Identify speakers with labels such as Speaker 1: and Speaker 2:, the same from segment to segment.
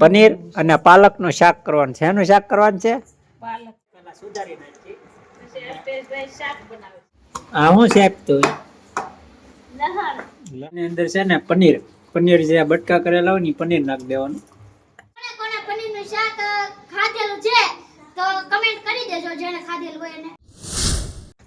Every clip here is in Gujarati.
Speaker 1: પનીર અને પાલકનું શાક કરવાનું છે. એનું શાક કરવાનું છે?
Speaker 2: પાલક
Speaker 1: હું શાક તો? અંદર છે ને પનીર. પનીર જે બટકા કરેલા હોય ને પનીર નાખી દેવાનું.
Speaker 3: કોને કોને પનીરનું શાક ખાધેલું છે તો કમેન્ટ કરી દેજો જેને ખાધેલું હોય એને.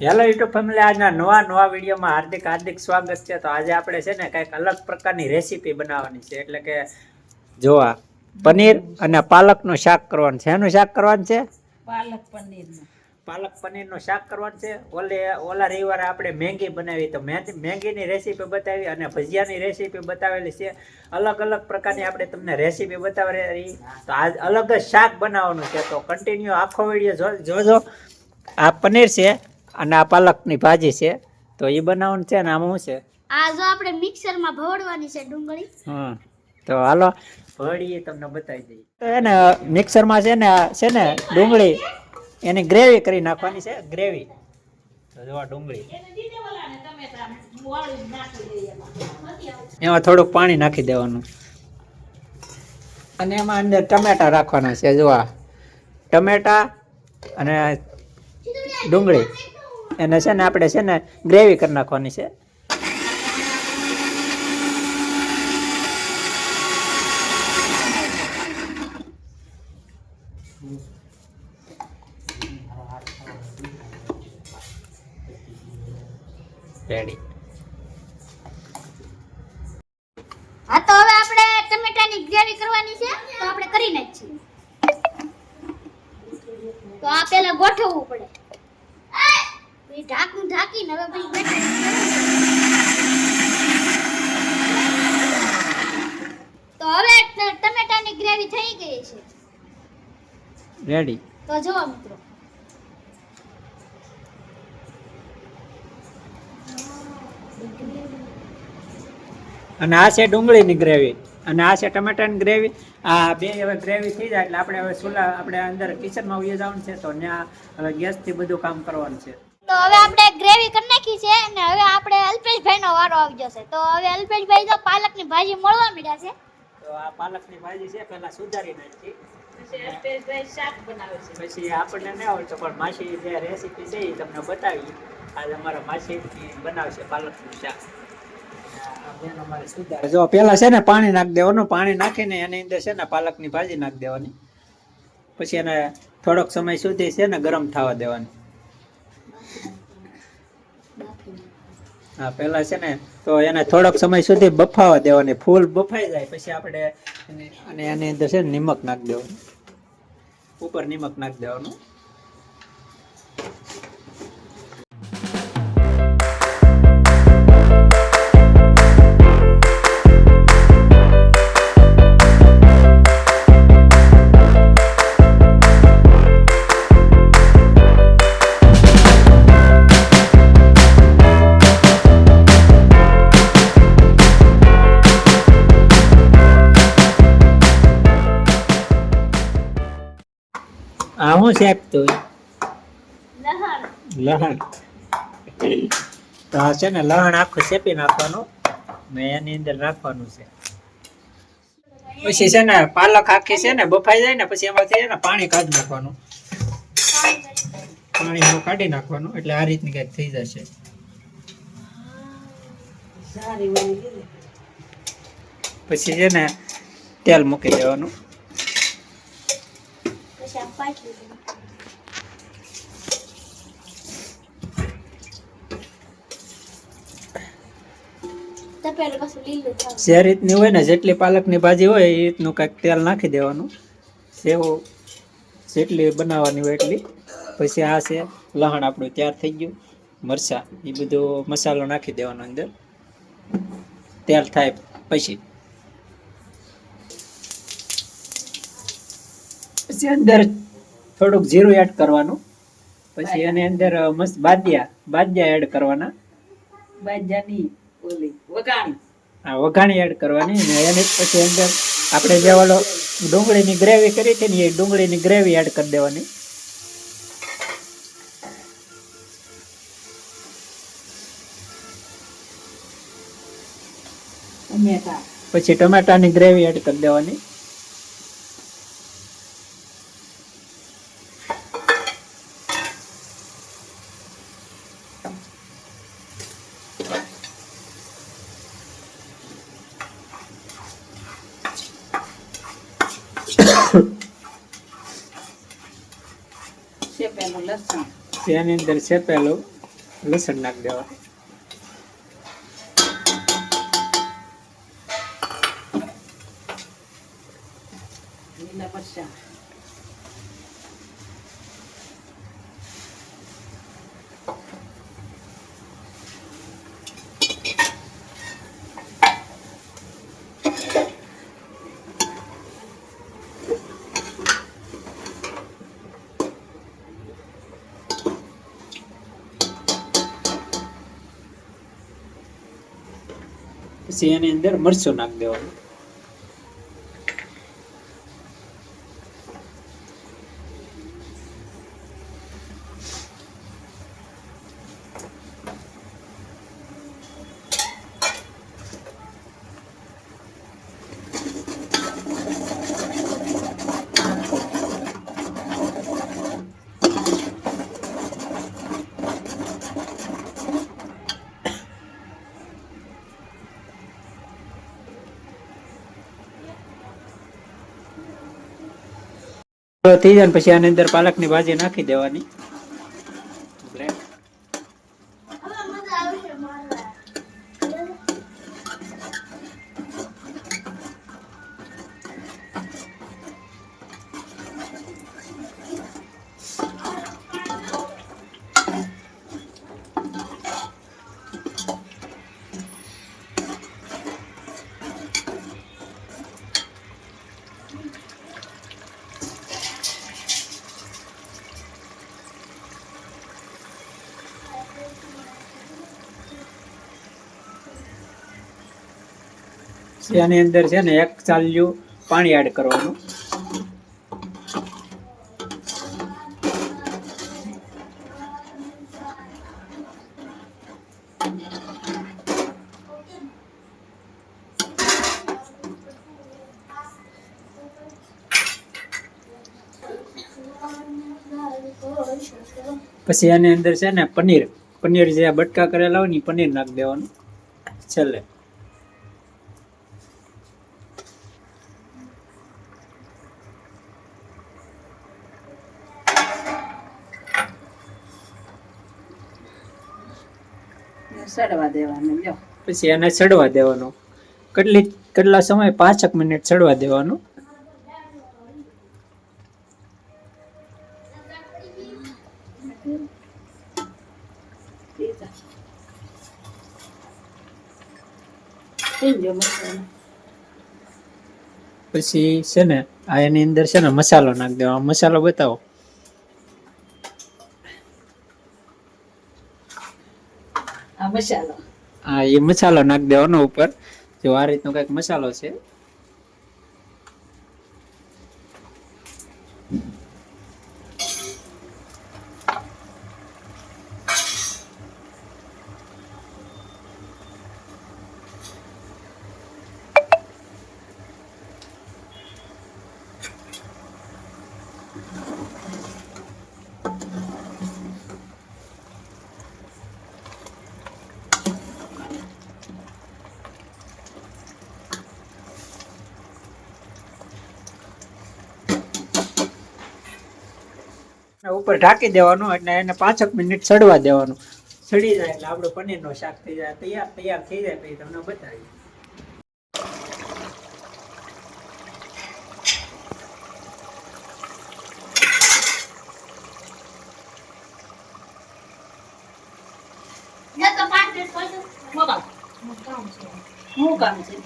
Speaker 1: હેલો યુટ્યુબ ફેમિલી આજના નવા નવા વિડીયોમાં હાર્દિક હાર્દિક સ્વાગત છે. તો આજે આપણે છે ને કંઈક અલગ પ્રકારની રેસીપી બનાવવાની છે. એટલે કે જોવા પનીર અને પાલકનું શાક કરવાનું છે. એનું શાક કરવાનું છે?
Speaker 2: પાલક પનીરનું.
Speaker 1: પાલક પનીરનું શાક કરવાનું છે. ઓલે ઓલા રવિવારે આપણે મેંગી બનાવી તો મેંગીની રેસીપી બતાવી અને ભજીયાની રેસીપી બતાવેલી છે. અલગ અલગ પ્રકારની આપણે તમને રેસીપી બતાવેલી. તો આજ અલગ જ શાક બનાવવાનું છે. તો કન્ટિન્યુ આખો વીડિયો જોજો. આ પનીર છે અને આ પાલકની ભાજી છે. તો એ બનાવવાનું છે ને આમાં શું છે?
Speaker 3: આ જો આપણે મિક્સરમાં ભવડવાની છે ડુંગળી.
Speaker 1: હમ. તો હાલો. ભળીએ તમને બતાવી દઈએ. તો એને મિક્સરમાં છે ને છે ને ડુંગળી એની ગ્રેવી કરી નાખવાની છે ગ્રેવી. તો જો ડુંગળી.
Speaker 2: એમાં
Speaker 1: થોડુંક પાણી નાખી દેવાનું. અને એમાં અંદર ટમેટા રાખવાના છે જોવા ટમેટા અને ડુંગળી. એને છે ને આપણે છે ને ગ્રેવી કરી નાખવાની છે. રેડી
Speaker 3: હા તો હવે આપણે ટમેટાની ગ્રેવી કરવાની છે તો આપણે કરી નાખીએ તો આ પહેલા ગોઠવવું પડે. પછી ઢાંકણું ઢાંકીને હવે પછી બેટર તો હવે ટમેટાની ગ્રેવી થઈ ગઈ છે.
Speaker 1: રેડી
Speaker 3: તો જો મિત્રો.
Speaker 1: અને આ છે ડુંગળીની ગ્રેવી. અને આ છે ટમેટાની ગ્રેવી. આ બે હવે ગ્રેવી થઈ જાય એટલે આપણે હવે ચૂલા આપણે અંદર કિચનમાં ઉઈ જવાનું છે તો ત્યાં હવે ગેસથી બધું કામ કરવાનું છે.
Speaker 3: તો હવે આપણે ગ્રેવી કરી નાખી છે અને હવે આપણે અલ્પેશભાઈનો વારો આવી જશે. તો હવે અલ્પેશભાઈ તો પાલકની ભાજી મળવા મળ્યા છે.
Speaker 1: તો આ પાલકની ભાજી છે પહેલા સુધારી નાખી.
Speaker 2: પછી
Speaker 1: આપણને ન આવડતું પણ માસી જે રેસીપી છે એ તમને બતાવી. આજે અમારા માસી બનાવશે પાલકનું શાક આ બેન અમારે સુધારે. જો પેલા છે ને પાણી નાખી દેવાનું, પાણી નાખીને એની અંદર છે ને પાલકની ભાજી નાખી દેવાની. પછી એને થોડોક સમય સુધી છે ને ગરમ થવા દેવાની. હા, પેલા છે ને તો એને થોડોક સમય સુધી બફાવા દેવાની. ફૂલ બફાઈ જાય, પછી આપણે અને એની અંદર છે ને નિમક નાખી દેવાનું. ઉપર નિમક નાખી દેવાનું. આ હું શેપ તો
Speaker 2: લહણ.
Speaker 1: તો આ છે ને લહણ આખું શેપી નાખવાનું ને એની અંદર રાખવાનું છે. પછી છે ને પાલક આખી છે ને બફાઈ જાય ને પછી એમાંથી છે ને પાણી કાઢી નાખવાનું. પાણી કાઢી નાખવાનું એટલે આ રીતની કંઈક થઈ જશે. પછી છે ને તેલ મૂકી દેવાનું.
Speaker 3: પાટલી
Speaker 1: જે રીતની હોય ને, જેટલી પાલકની ભાજી હોય, એ રીતનું કાંઈક તેલ નાખી દેવાનું. સેવો જેટલી બનાવવાની હોય એટલી. પછી આ છે લહણ આપણું તૈયાર થઈ ગયું. મરચાં, એ બધો મસાલો નાખી દેવાનો અંદર. તેલ થાય પછી. પછી અંદર થોડુંક જીરું એડ કરવાનું. પછી એની અંદર મસ્ત બાદિયા બાદિયા એડ કરવાના.
Speaker 2: બાજરાની ઓલી વઘાણી.
Speaker 1: હા વઘાણી એડ કરવાની ને એની પછી અંદર આપણે જે ઓલો ડુંગળીની ગ્રેવી કરી હતી ને એ ડુંગળીની ગ્રેવી એડ કરી દેવાની. પછી ટમેટાની ગ્રેવી એડ કરી દેવાની. તેની અંદર શેપેલું લસણ નાખી દેવા.
Speaker 2: લીલા
Speaker 1: એની અંદર મરચું નાખી દેવાનું. થઈ જાય પછી આની અંદર પાલકની ભાજી નાખી દેવાની. આની અંદર છે ને એક ચાલ્યું પાણી એડ કરવાનું. પછી એની અંદર છે ને પનીર. પનીર જે બટકા કરેલા હોય ને પનીર નાખી દેવાનું. છેલ્લે.
Speaker 2: સડવા દેવાનું લ્યો.
Speaker 1: પછી એને ચડવા દેવાનું. કેટલી કેટલા સમય પાંચક મિનિટ ચડવા દેવાનું? પછી છે ને આ એની અંદર છે ને મસાલો નાખી દેવાનો. મસાલો બતાવો.
Speaker 2: મસાલો.
Speaker 1: હા એ મસાલો નાખી દેવાનો ઉપર. જો આ રીતનો કંઈક મસાલો છે ઉપર ઢાંકી દેવાનું એટલે એને પાંચક મિનિટ ચડવા દેવાનું. ચડી જાય એટલે આપણું પનીરનો શાક થઈ જાય તૈયાર તૈયાર થઈ જાય પછી તમને બતાવીએ.
Speaker 3: હું તો પાંચ મિનિટ કામ છે?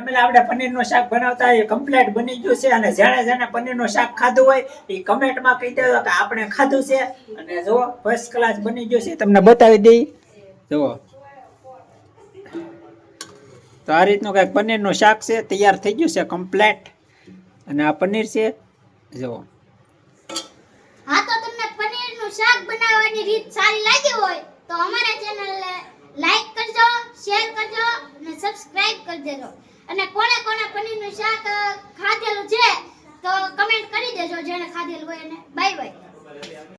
Speaker 1: ફેમિલી આપણે પનીરનું શાક બનાવતા એ કમ્પ્લેટ બની ગયું છે અને જેણે જેણે પનીરનું શાક ખાધું હોય એ કમેન્ટમાં કહી દેજો કે આપણે ખાધું છે. અને જો ફર્સ્ટ ક્લાસ બની ગયું છે તમને બતાવી દઈ. જુઓ. તો આ રીતનું કંઈક પનીરનું શાક છે તૈયાર થઈ ગયું છે કમ્પ્લેટ અને આ પનીર છે જુઓ.
Speaker 3: હા તો તમને પનીરનું શાક બનાવવાની રીત સારી લાગી હોય તો અમારા ચેનલને લાઈક કરજો શેર કરજો અને સબસ્ક્રાઇબ કરી દેજો અને કોણે કોણે પનીરનું શાક ખાધેલું છે, તો કમેન્ટ કરી દેજો જેણે ખાધેલું હોય એને. Bye bye